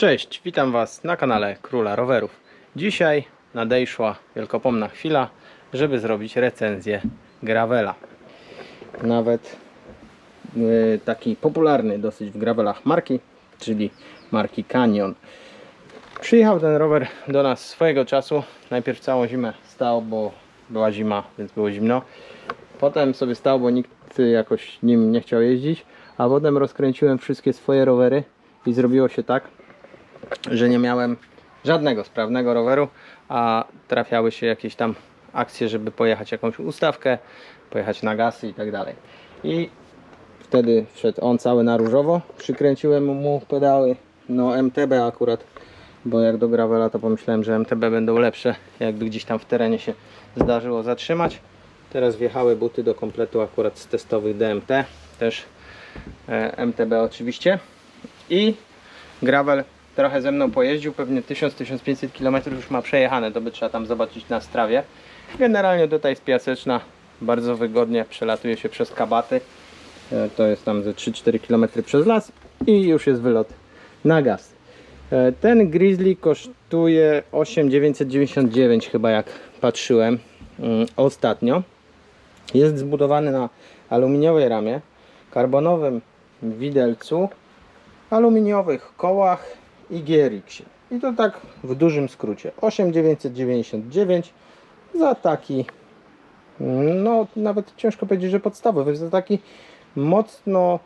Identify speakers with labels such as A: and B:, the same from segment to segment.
A: Cześć, witam Was na kanale Króla Rowerów. Dzisiaj nadejszła wielkopomna chwila, żeby zrobić recenzję Gravela. Nawet y, taki popularny dosyć w gravelach marki, czyli marki Canyon. Przyjechał ten rower do nas swojego czasu. Najpierw całą zimę stał, bo była zima, więc było zimno. Potem sobie stał, bo nikt jakoś nim nie chciał jeździć. A potem rozkręciłem wszystkie swoje rowery i zrobiło się tak, że nie miałem żadnego sprawnego roweru, a trafiały się jakieś tam akcje, żeby pojechać jakąś ustawkę, pojechać na gasy i tak dalej. I wtedy wszedł on cały na różowo, przykręciłem mu pedały, no MTB akurat, bo jak do Gravela to pomyślałem, że MTB będą lepsze, jakby gdzieś tam w terenie się zdarzyło zatrzymać. Teraz wjechały buty do kompletu akurat z testowych DMT, też e, MTB oczywiście. I Gravel trochę ze mną pojeździł, pewnie 1000-1500 km już ma przejechane, to by trzeba tam zobaczyć na strawie. Generalnie tutaj jest piaseczna, bardzo wygodnie przelatuje się przez kabaty. E, To jest tam ze 3-4 km przez las i już jest wylot na gaz. E, Ten Grizzly kosztuje 8,999 chyba jak patrzyłem mm, ostatnio. Jest zbudowany na aluminiowej ramie, karbonowym widelcu, aluminiowych kołach i GRX-ie. I to tak w dużym skrócie. 8,999 za taki, no nawet ciężko powiedzieć, że podstawowy, za taki mocno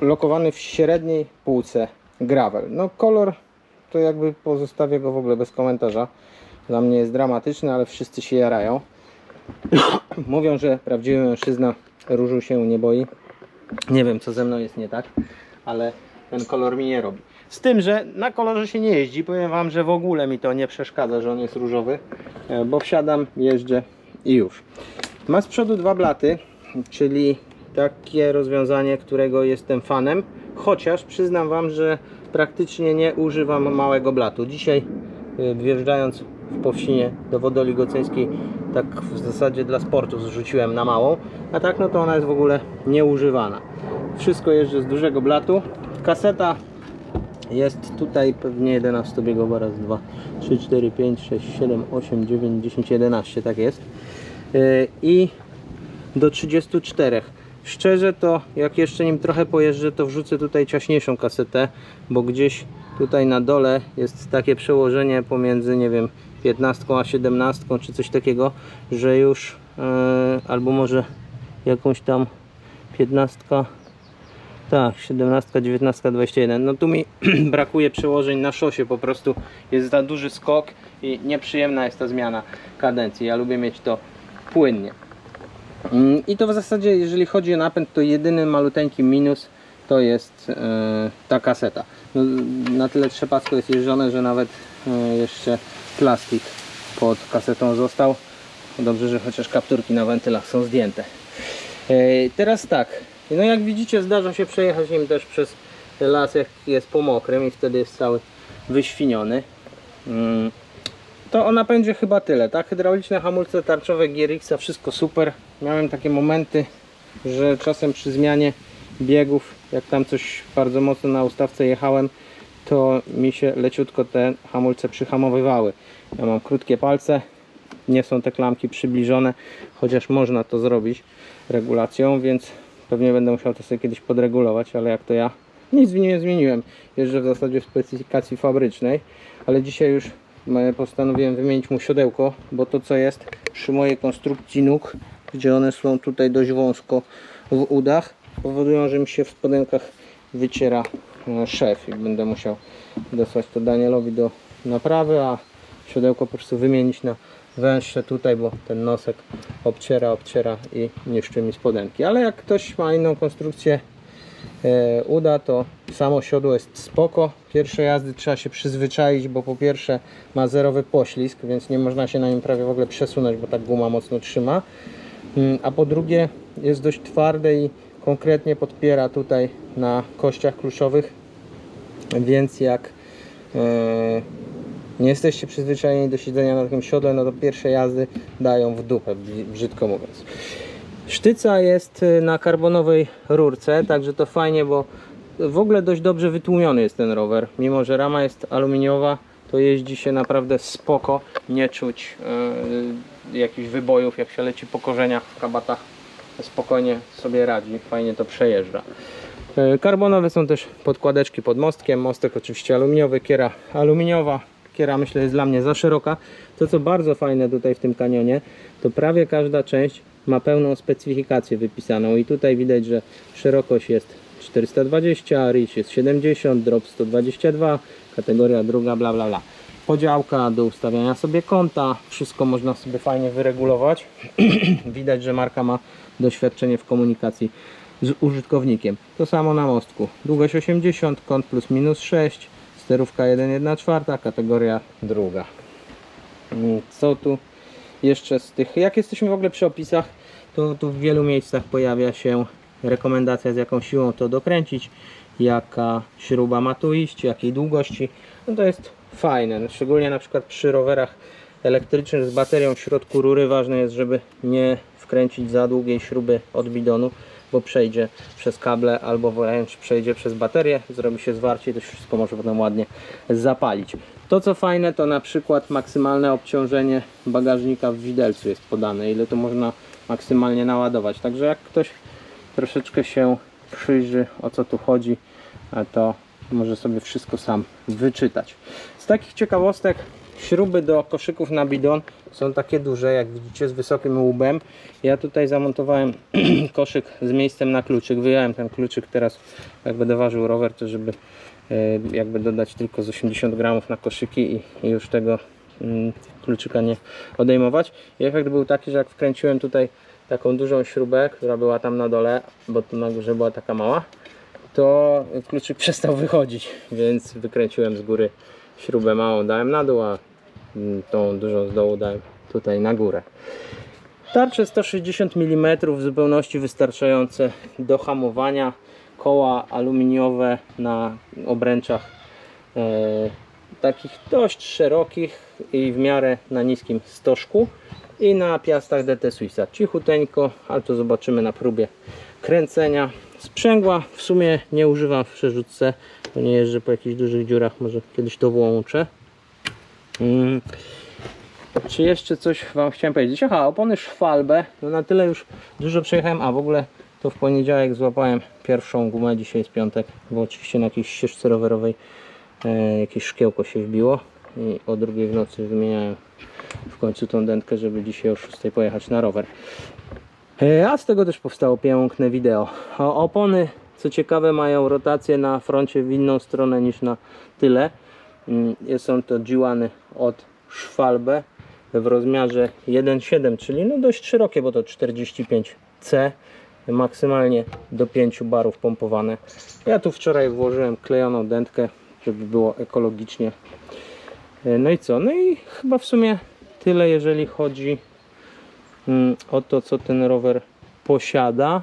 A: ulokowany w średniej półce gravel. No kolor to jakby pozostawię go w ogóle bez komentarza. Dla mnie jest dramatyczny, ale wszyscy się jarają. Mówią, że prawdziwy mężczyzna różu się nie boi. Nie wiem, co ze mną jest nie tak, ale ten kolor mi nie robi. Z tym, że na kolorze się nie jeździ. Powiem Wam, że w ogóle mi to nie przeszkadza, że on jest różowy, e, bo wsiadam, jeżdżę i już. Ma z przodu dwa blaty, czyli takie rozwiązanie, którego jestem fanem. Chociaż przyznam Wam, że praktycznie nie używam małego blatu. Dzisiaj e, wjeżdżając w Powsinie do Wodoli Goceńskiej tak w zasadzie dla sportu zrzuciłem na małą, a tak no to ona jest w ogóle nieużywana. Wszystko jeżdżę z dużego blatu. Kaseta jest tutaj pewnie 11 biegowa, raz, 2, 3, 4, 5, 6, 7, 8, 9, 10, 11, tak jest. Yy, I do 34. Szczerze to jak jeszcze nim trochę pojeżdżę to wrzucę tutaj ciaśniejszą kasetę, bo gdzieś tutaj na dole jest takie przełożenie pomiędzy nie wiem 15 a 17 czy coś takiego, że już yy, albo może jakąś tam 15 tak, 17, 19, 21. No tu mi brakuje przełożeń na szosie, po prostu jest za duży skok i nieprzyjemna jest ta zmiana kadencji. Ja lubię mieć to płynnie. Mm, I to w zasadzie, jeżeli chodzi o napęd, to jedyny maluteńki minus to jest e, ta kaseta. No, na tyle trzepacko jest jeżdżone, że nawet e, jeszcze plastik pod kasetą został. Dobrze, że chociaż kapturki na wentylach są zdjęte. E, Teraz tak, no jak widzicie zdarza się przejechać nim też przez las jak jest po mokrym i wtedy jest cały wyświniony. Mm, To o napędzie chyba tyle, tak? Hydrauliczne hamulce tarczowe GRX, wszystko super. Miałem takie momenty, że czasem przy zmianie biegów, jak tam coś bardzo mocno na ustawce jechałem, to mi się leciutko te hamulce przyhamowywały. Ja mam krótkie palce, nie są te klamki przybliżone, chociaż można to zrobić regulacją, więc pewnie będę musiał to sobie kiedyś podregulować, ale jak to ja nic nie zmieniłem. Jeżdżę w zasadzie w specyfikacji fabrycznej, ale dzisiaj już e, postanowiłem wymienić mu siodełko, bo to co jest przy mojej konstrukcji nóg, gdzie one są tutaj dość wąsko w udach, powodują, że mi się w spodenkach wyciera e, szef i będę musiał dosłać to Danielowi do naprawy, a siodełko po prostu wymienić na węższe tutaj, bo ten nosek obciera, obciera i niszczy mi spodenki. Ale jak ktoś ma inną konstrukcję e, uda, to samo siodło jest spoko. Pierwsze jazdy trzeba się przyzwyczaić, bo po pierwsze ma zerowy poślizg, więc nie można się na nim prawie w ogóle przesunąć, bo ta guma mocno trzyma. Mm, A po drugie jest dość twarde i konkretnie podpiera tutaj na kościach kluszowych, więc jak e, nie jesteście przyzwyczajeni do siedzenia na takim siodle, no to pierwsze jazdy dają w dupę, brzy- brzydko mówiąc. Sztyca jest y, na karbonowej rurce, także to fajnie, bo w ogóle dość dobrze wytłumiony jest ten rower. Mimo, że rama jest aluminiowa, to jeździ się naprawdę spoko. Nie czuć yy, jakichś wybojów, jak się leci po korzeniach w kabatach. Spokojnie sobie radzi, fajnie to przejeżdża. Yy, Karbonowe są też podkładeczki pod mostkiem. Mostek oczywiście aluminiowy, kiera aluminiowa. Kiera myślę jest dla mnie za szeroka. To co bardzo fajne tutaj w tym kanionie, to prawie każda część ma pełną specyfikację wypisaną i tutaj widać, że szerokość jest 420, reach jest 70, drop 122, kategoria druga, bla bla bla. Podziałka do ustawiania sobie kąta, wszystko można sobie fajnie wyregulować. widać, że marka ma doświadczenie w komunikacji z użytkownikiem. To samo na mostku. Długość 80, kąt plus minus 6, sterówka 1,1,4, kategoria druga. Mm, Co tu jeszcze z tych, jak jesteśmy w ogóle przy opisach, to tu w wielu miejscach pojawia się rekomendacja z jaką siłą to dokręcić, jaka śruba ma tu iść, jakiej długości. No to jest fajne, no szczególnie na przykład przy rowerach elektrycznych z baterią w środku rury ważne jest, żeby nie wkręcić za długiej śruby od bidonu, bo przejdzie przez kable albo wręcz przejdzie przez baterię, zrobi się zwarcie i to się wszystko może potem ładnie zapalić. To co fajne to na przykład maksymalne obciążenie bagażnika w widelcu jest podane, ile to można maksymalnie naładować. Także jak ktoś troszeczkę się przyjrzy o co tu chodzi, to może sobie wszystko sam wyczytać. Z takich ciekawostek śruby do koszyków na bidon są takie duże, jak widzicie, z wysokim łubem. Ja tutaj zamontowałem koszyk z miejscem na kluczyk. Wyjąłem ten kluczyk teraz, jak będę ważył rower, to żeby e, jakby dodać tylko z 80 gramów na koszyki i, już tego mm, kluczyka nie odejmować. I efekt był taki, że jak wkręciłem tutaj taką dużą śrubę, która była tam na dole, bo tu na górze była taka mała, to kluczyk przestał wychodzić, więc wykręciłem z góry śrubę małą, dałem na dół, a tą dużą z dołu tutaj na górę. Tarcze 160 mm w zupełności wystarczające do hamowania. Koła aluminiowe na obręczach e, takich dość szerokich i w miarę na niskim stożku i na piastach DT Suissa. Cichuteńko, ale to zobaczymy na próbie kręcenia. Sprzęgła w sumie nie używam w przerzutce, bo nie jeżdżę po jakichś dużych dziurach, może kiedyś to włączę. Mm. Czy jeszcze coś Wam chciałem powiedzieć? Aha, opony Schwalbe, no na tyle już dużo przejechałem, a w ogóle to w poniedziałek złapałem pierwszą gumę, dzisiaj jest piątek, bo oczywiście na jakiejś ścieżce rowerowej e, jakieś szkiełko się wbiło i o drugiej w nocy wymieniałem w końcu tą dętkę, żeby dzisiaj o 6 pojechać na rower. E, A z tego też powstało piękne wideo. O, opony, co ciekawe, mają rotację na froncie w inną stronę niż na tyle. Mm, Są to G1 od Schwalbe w rozmiarze 1,7, czyli no dość szerokie, bo to 45C, maksymalnie do 5 barów pompowane. Ja tu wczoraj włożyłem klejoną dętkę, żeby było ekologicznie. E, No i co? No i chyba w sumie tyle, jeżeli chodzi mm, o to, co ten rower posiada.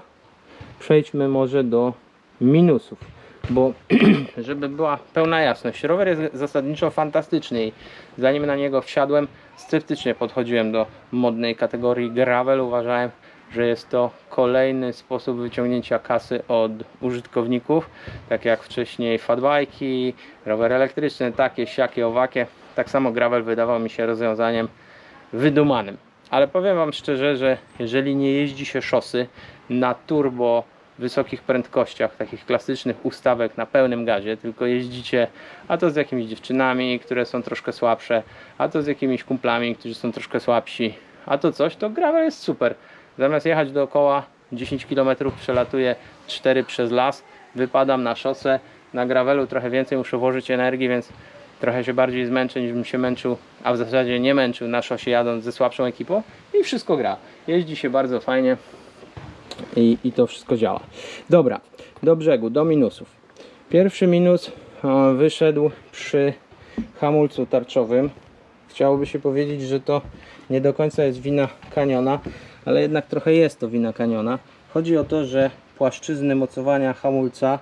A: Przejdźmy może do minusów, bo żeby była pełna jasność, rower jest zasadniczo fantastyczny i zanim na niego wsiadłem, sceptycznie podchodziłem do modnej kategorii gravel. Uważałem, że jest to kolejny sposób wyciągnięcia kasy od użytkowników, tak jak wcześniej fatbajki, rowery elektryczne, takie, siakie, owakie. Tak samo gravel wydawał mi się rozwiązaniem wydumanym. Ale powiem Wam szczerze, że jeżeli nie jeździ się szosy na turbo wysokich prędkościach, takich klasycznych ustawek na pełnym gazie, tylko jeździcie a to z jakimiś dziewczynami, które są troszkę słabsze, a to z jakimiś kumplami, którzy są troszkę słabsi, a to coś, to gravel jest super. Zamiast jechać dookoła 10 km przelatuję 4 przez las, wypadam na szosę, na gravelu trochę więcej muszę włożyć energii, więc trochę się bardziej zmęczę niż bym się męczył, a w zasadzie nie męczył na szosie jadąc ze słabszą ekipą i wszystko gra. Jeździ się bardzo fajnie i, i to wszystko działa. Dobra, do brzegu, do minusów. Pierwszy minus o, wyszedł przy hamulcu tarczowym. Chciałoby się powiedzieć, że to nie do końca jest wina kaniona, ale jednak trochę jest to wina kaniona. Chodzi o to, że płaszczyzny mocowania hamulca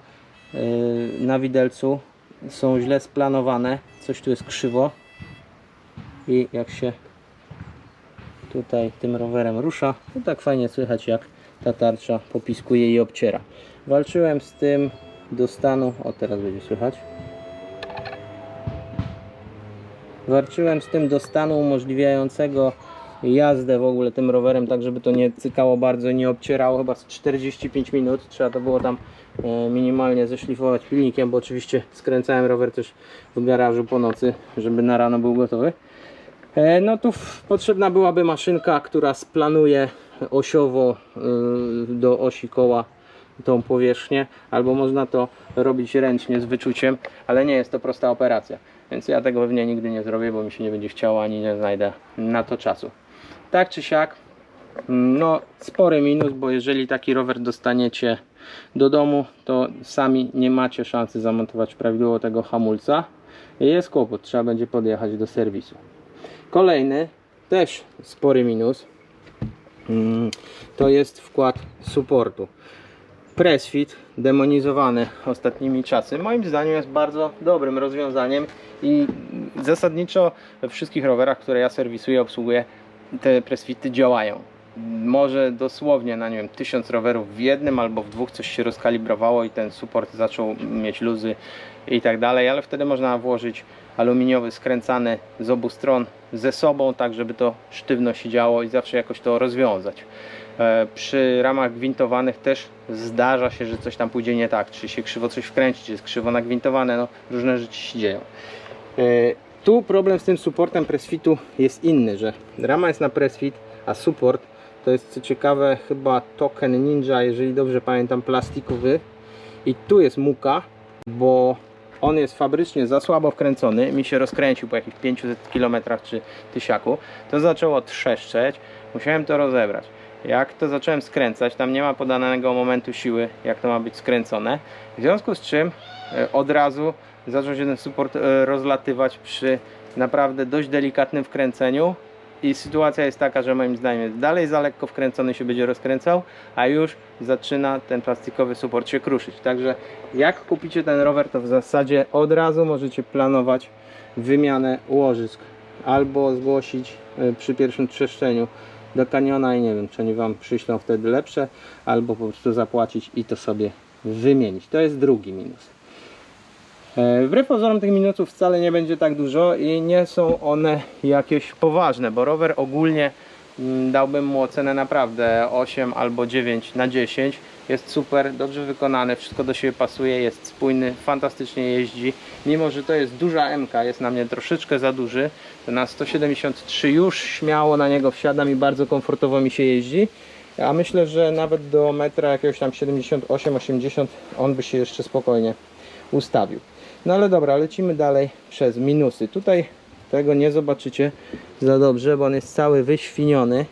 A: yy, na widelcu są źle splanowane. Coś tu jest krzywo. I jak się tutaj tym rowerem rusza, to tak fajnie słychać jak ta tarcza popiskuje i obciera. Walczyłem z tym do stanu, o teraz będzie słychać. Warczyłem z tym do stanu umożliwiającego jazdę w ogóle tym rowerem, tak żeby to nie cykało bardzo, nie obcierało chyba z 45 minut. Trzeba to było tam e, minimalnie zeszlifować pilnikiem, bo oczywiście skręcałem rower też w garażu po nocy, żeby na rano był gotowy. E, No tu potrzebna byłaby maszynka, która splanuje osiowo y, do osi koła tą powierzchnię, albo można to robić ręcznie z wyczuciem, ale nie jest to prosta operacja. Więc ja tego pewnie nigdy nie zrobię, bo mi się nie będzie chciało, ani nie znajdę na to czasu. Tak czy siak, no spory minus, bo jeżeli taki rower dostaniecie do domu, to sami nie macie szansy zamontować prawidłowo tego hamulca. Jest kłopot, trzeba będzie podjechać do serwisu. Kolejny, też spory minus, to jest wkład supportu. Pressfit demonizowany ostatnimi czasy moim zdaniem jest bardzo dobrym rozwiązaniem i zasadniczo we wszystkich rowerach, które ja serwisuję, obsługuję te pressfity działają. Może dosłownie na nie wiem, tysiąc rowerów w jednym albo w dwóch coś się rozkalibrowało i ten support zaczął mieć luzy i tak dalej, ale wtedy można włożyć aluminiowy skręcany z obu stron ze sobą, tak żeby to sztywno się działo i zawsze jakoś to rozwiązać. E, Przy ramach gwintowanych też zdarza się, że coś tam pójdzie nie tak, czy się krzywo coś wkręci, czy jest krzywo nagwintowane, no różne rzeczy się dzieją. E, Tu problem z tym supportem pressfitu jest inny, że rama jest na pressfit, a support to jest co ciekawe chyba token Ninja, jeżeli dobrze pamiętam, plastikowy i tu jest muka, bo on jest fabrycznie za słabo wkręcony, mi się rozkręcił po jakichś 500 km czy tysiaku, to zaczęło trzeszczeć, musiałem to rozebrać. Jak to zacząłem skręcać, tam nie ma podanego momentu siły, jak to ma być skręcone. W związku z czym e, od razu zaczął się ten support e, rozlatywać przy naprawdę dość delikatnym wkręceniu. I sytuacja jest taka, że moim zdaniem dalej za lekko wkręcony się będzie rozkręcał, a już zaczyna ten plastikowy support się kruszyć. Także jak kupicie ten rower, to w zasadzie od razu możecie planować wymianę łożysk albo zgłosić e, przy pierwszym trzeszczeniu do kaniona i nie wiem, czy oni Wam przyślą wtedy lepsze, albo po prostu zapłacić i to sobie wymienić. To jest drugi minus. E, Wbrew pozorom tych minusów wcale nie będzie tak dużo i nie są one jakieś poważne, bo rower ogólnie mm, dałbym mu ocenę naprawdę 8 albo 9 na 10. Jest super, dobrze wykonany, wszystko do siebie pasuje, jest spójny, fantastycznie jeździ. Mimo, że to jest duża MK, jest na mnie troszeczkę za duży, to na 173 już śmiało na niego wsiadam i bardzo komfortowo mi się jeździ. A myślę, że nawet do metra jakiegoś tam 78-80 on by się jeszcze spokojnie ustawił. No ale dobra, lecimy dalej przez minusy. Tutaj tego nie zobaczycie za dobrze, bo on jest cały wyświniony,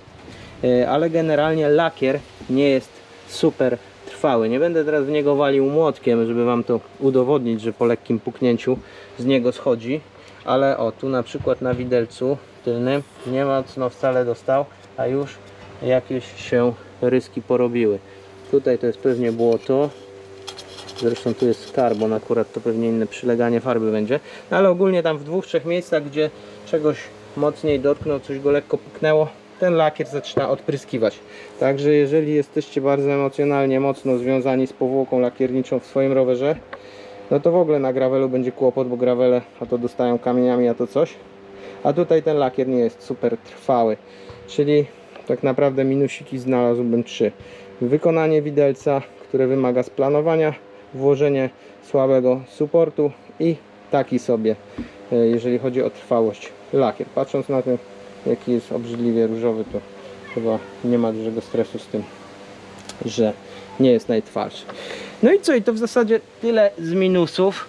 A: e, ale generalnie lakier nie jest super trwały. Nie będę teraz w niego walił młotkiem, żeby Wam to udowodnić, że po lekkim puknięciu z niego schodzi, ale o, tu na przykład na widelcu tylnym nie mocno wcale dostał, a już jakieś się ryski porobiły. Tutaj to jest pewnie błoto, Zresztą tu jest karbon, akurat to pewnie inne przyleganie farby będzie. No ale ogólnie tam w dwóch, trzech miejscach, gdzie czegoś mocniej dotknął, coś go lekko puknęło, ten lakier zaczyna odpryskiwać. Także jeżeli jesteście bardzo emocjonalnie mocno związani z powłoką lakierniczą w swoim rowerze, no to w ogóle na gravelu będzie kłopot, bo gravele a to dostają kamieniami, a to coś. A tutaj ten lakier nie jest super trwały. Czyli tak naprawdę minusiki znalazłbym trzy. Wykonanie widelca, które wymaga splanowania, włożenie słabego supportu i taki sobie, e, jeżeli chodzi o trwałość, lakier. Patrząc na to, jaki jest obrzydliwie różowy, to chyba nie ma dużego stresu z tym, że nie jest najtwardszy. No i co? I to w zasadzie tyle z minusów.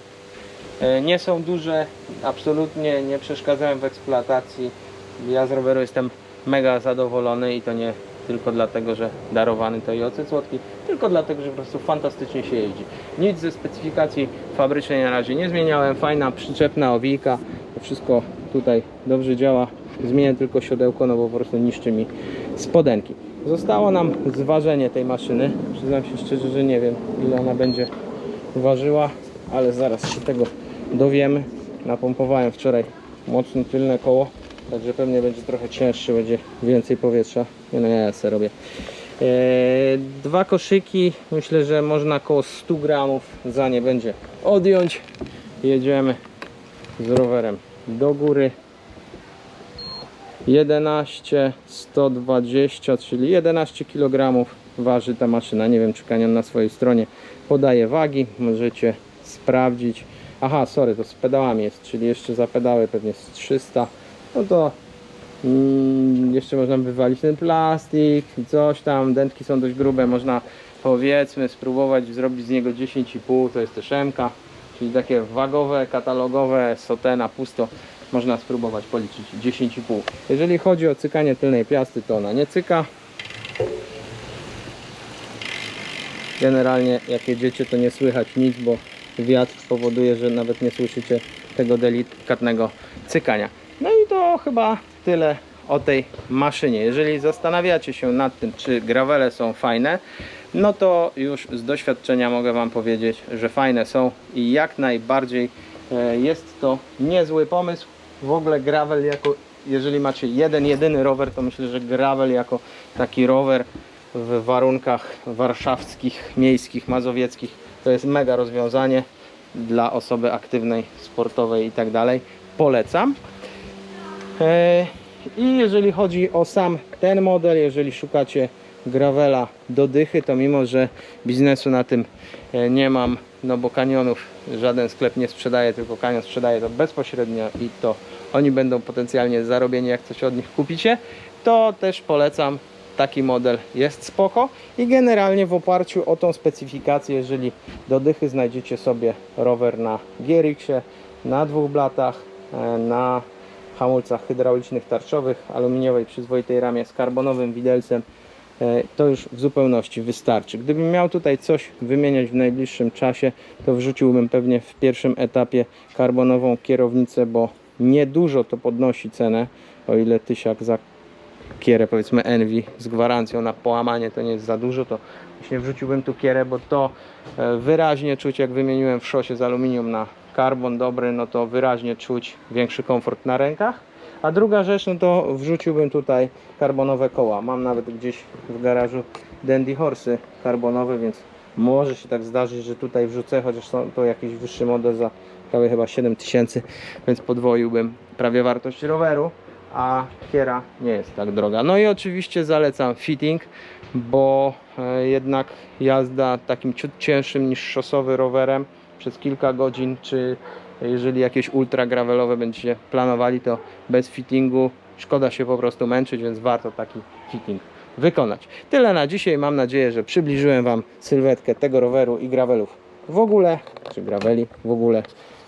A: E, Nie są duże, absolutnie nie przeszkadzają w eksploatacji. Ja z roweru jestem mega zadowolony i to nie tylko dlatego, że darowany to i ocy słodki, tylko dlatego, że po prostu fantastycznie się jeździ. Nic ze specyfikacji fabrycznej na razie nie zmieniałem. Fajna przyczepna owijka, to wszystko tutaj dobrze działa. Zmienię tylko siodełko, no bo po prostu niszczy mi spodenki. Zostało nam zważenie tej maszyny. Przyznam się szczerze, że nie wiem ile ona będzie ważyła, ale zaraz się tego dowiemy. Napompowałem wczoraj mocno tylne koło, także pewnie będzie trochę cięższy, będzie więcej powietrza. Nie no, ja se robię. E, dwa koszyki, myślę, że można około 100 gramów za nie będzie odjąć. Jedziemy z rowerem do góry. 11, 120, czyli 11 kg waży ta maszyna. Nie wiem, czy Kanion na swojej stronie podaje wagi. Możecie sprawdzić. Aha, sorry, to z pedałami jest, czyli jeszcze za pedały pewnie z 300. No to mm, jeszcze można wywalić ten plastik, coś tam. Dętki są dość grube, można powiedzmy spróbować zrobić z niego 10,5. To jest też MK, czyli takie wagowe, katalogowe, sotena, pusto można spróbować policzyć 10,5. Jeżeli chodzi o cykanie tylnej piasty, to ona nie cyka. Generalnie jak jedziecie, to nie słychać nic, bo wiatr powoduje, że nawet nie słyszycie tego delikatnego cykania. To chyba tyle o tej maszynie. Jeżeli zastanawiacie się nad tym, czy gravele są fajne, no to już z doświadczenia mogę Wam powiedzieć, że fajne są i jak najbardziej e, jest to niezły pomysł. W ogóle gravel jako, jeżeli macie jeden, jedyny rower, to myślę, że gravel jako taki rower w warunkach warszawskich, miejskich, mazowieckich to jest mega rozwiązanie dla osoby aktywnej, sportowej i tak dalej. Polecam. E, I jeżeli chodzi o sam ten model, jeżeli szukacie gravela do dychy, to mimo, że biznesu na tym e, nie mam, no bo kanionów żaden sklep nie sprzedaje, tylko kanion sprzedaje to bezpośrednio i to oni będą potencjalnie zarobieni, jak coś od nich kupicie, to też polecam. Taki model jest spoko i generalnie w oparciu o tą specyfikację, jeżeli do dychy znajdziecie sobie rower na GRX-ie, na dwóch blatach, e, na hamulcach hydraulicznych tarczowych, aluminiowej przyzwoitej ramie z karbonowym widelcem, e, to już w zupełności wystarczy. Gdybym miał tutaj coś wymieniać w najbliższym czasie, to wrzuciłbym pewnie w pierwszym etapie karbonową kierownicę, bo niedużo to podnosi cenę, o ile tysiak za kierę powiedzmy Envy z gwarancją na połamanie to nie jest za dużo, to właśnie wrzuciłbym tu kierę, bo to e, wyraźnie czuć jak wymieniłem w szosie z aluminium na karbon dobry, no to wyraźnie czuć większy komfort na rękach. A druga rzecz, no to wrzuciłbym tutaj karbonowe koła. Mam nawet gdzieś w garażu Dandy Horsey karbonowe, więc może się tak zdarzyć, że tutaj wrzucę, chociaż są to jakiś wyższy model za prawie chyba 7000, więc podwoiłbym prawie wartość roweru a kiera nie jest tak droga. No i oczywiście zalecam fitting, bo e, jednak jazda takim ciut cięższym niż szosowy rowerem przez kilka godzin, czy jeżeli jakieś ultra gravelowe będziecie planowali, to bez fittingu szkoda się po prostu męczyć, więc warto taki fitting wykonać. Tyle na dzisiaj. Mam nadzieję, że przybliżyłem Wam sylwetkę tego roweru i gravelów w ogóle, czy graveli w ogóle.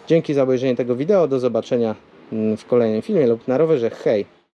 A: Dzięki za obejrzenie tego wideo. Do zobaczenia w kolejnym filmie lub na rowerze. Hej!